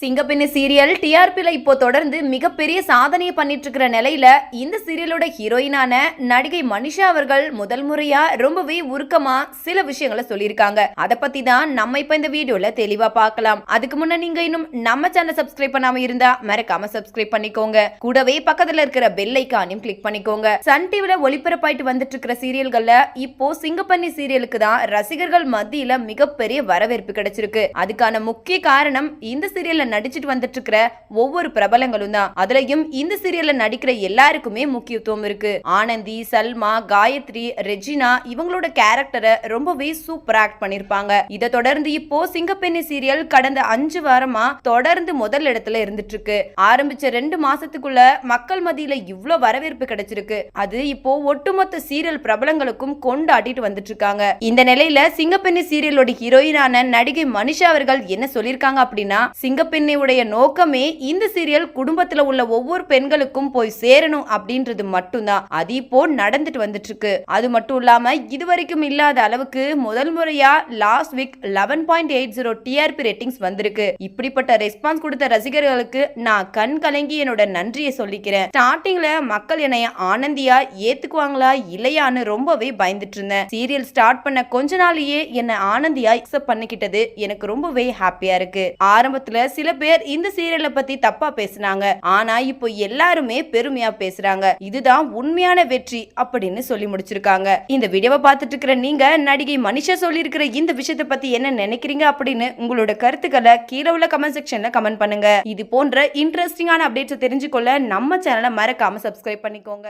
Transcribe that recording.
சிங்கப்பெண்ணு serial டிஆர்பியில் இப்போ தொடர்ந்து மிகப்பெரிய சாதனையை பண்ணிட்டு இருக்கிற நிலையில இந்த சீரியலோட ஹீரோயினான நடிகை மனிஷா அவர்கள் முதல் முறையா ரொம்பவே உருக்கமா சில விஷயங்களை சொல்லியிருக்காங்க. அதை பத்தி தான் நம்ம இப்ப இந்த வீடியோல தெளிவா பார்க்கலாம். அதுக்கு முன்ன நீங்க இன்னும் நம்ம சேனல் சப்ஸ்கிரைப் பண்ணாம இருந்தா மறக்காம சப்ஸ்கிரைப் பண்ணிக்கோங்க. கூடவே பக்கத்துல இருக்கிற பெல் ஐக்கானையும் கிளிக் பண்ணிக்கோங்க. சன் டிவில ஒளிபரப்பாயிட்டு வந்துட்டு இருக்கிற சீரியல்கள்ல இப்போ சிங்கப்பண்ணி சீரியலுக்கு தான் ரசிகர்கள் மத்தியில மிகப்பெரிய வரவேற்பு கிடைச்சிருக்கு. அதுக்கான முக்கிய காரணம் இந்த சீரியல்ல நடிச்சிட்டு வந்துட்டு இருக்கிற ஒவ்வொரு பிரபலங்களும் தான். அதுலயும் இந்த சீரியல்ல நடிக்கிற எல்லாருக்குமே முக்கியத்துவம் இருக்கு. ஆனந்தி சல்மா காயத்ரி ரெஜினா இவங்களோட கேரக்டரை ரொம்பவே சூப்பர் ஆக்ட் பண்ணிருப்பாங்க. இதை தொடர்ந்து இப்போ சிங்கப்பெண்ணி சீரியல் கடந்த அஞ்சு வாரமா தொடர்ந்து முதல் இடத்துல இருந்துட்டு இருக்கு ஆரம்பிச்ச ரெண்டு மாசத்துக்குள்ள மக்கள் மத்தியில இவ்ளோ வரவேற்பு கிடைச்சிருக்கு. அது இப்போ ஒட்டுமொத்த சீரியல் பிரபலங்களுக்கும் கொண்டாடிட்டு வந்துட்டு இருக்காங்க இந்த நிலையில சிங்கப்பெண்ணி சீரியலோட ஹீரோயினான நடிகை மனிஷா அவர்கள் என்ன சொல்லிருக்காங்க அப்படின்னா பின்னையுடைய நோக்கமே இந்த சீரியல் குடும்பத்துல உள்ள ஒவ்வொரு பெண்களுக்கும் போய் சேரணும் அப்படின்றது மட்டும்தான். அது போல் நடந்துட்டு வந்துட்டு இருக்கு அது மட்டும் இல்லாம இதுவரைக்கும் இல்லாத அளவுக்கு முதல் முறையா last week eleven point eight zero TRP ratings வந்திருக்கு. இப்படிப்பட்ட ரெஸ்பான்ஸ் கொடுத்த ரசிகர்களுக்கு நான் கண் கலங்கி என்னோட நன்றியை சொல்லிக்கிறேன். ஸ்டார்டிங்ல மக்கள் என்னைய ஆனந்தியா ஏத்துக்குவாங்களா இல்லையான்னு ரொம்பவே பயந்துட்டு இருந்தேன். சீரியல் ஸ்டார்ட் பண்ண கொஞ்ச நாளையே என்ன ஆனந்தியா அக்செப்ட் பண்ணிக்கிட்டது எனக்கு ரொம்பவே ஹாப்பியா இருக்கு. ஆரம்பத்துல சில பேர் இந்த சீரியலை பத்தி தப்பா பேசுனாங்க. ஆனா இப்போ எல்லாருமே பெருமையா பேசுறாங்க. இதுதான் உண்மையான வெற்றி அப்படின்னு சொல்லி முடிச்சிருக்காங்க. இந்த வீடியோவை பார்த்துட்டு இருக்கிற நீங்க நடிகை மனிஷா சொல்லியிருக்கிற இந்த விஷயத்தை பத்தி என்ன நினைக்கிறீங்க அப்படின்னு உங்களோட கருத்துக்களை கீழே உள்ள கமெண்ட் செக்ஷன்ல கமெண்ட் பண்ணுங்க. இது போன்ற இன்ட்ரெஸ்டிங்கான அப்டேட்ஸ் தெரிஞ்சுக்கொள்ள நம்ம சேனலை மறக்காம சப்ஸ்கிரைப் பண்ணிக்கோங்க.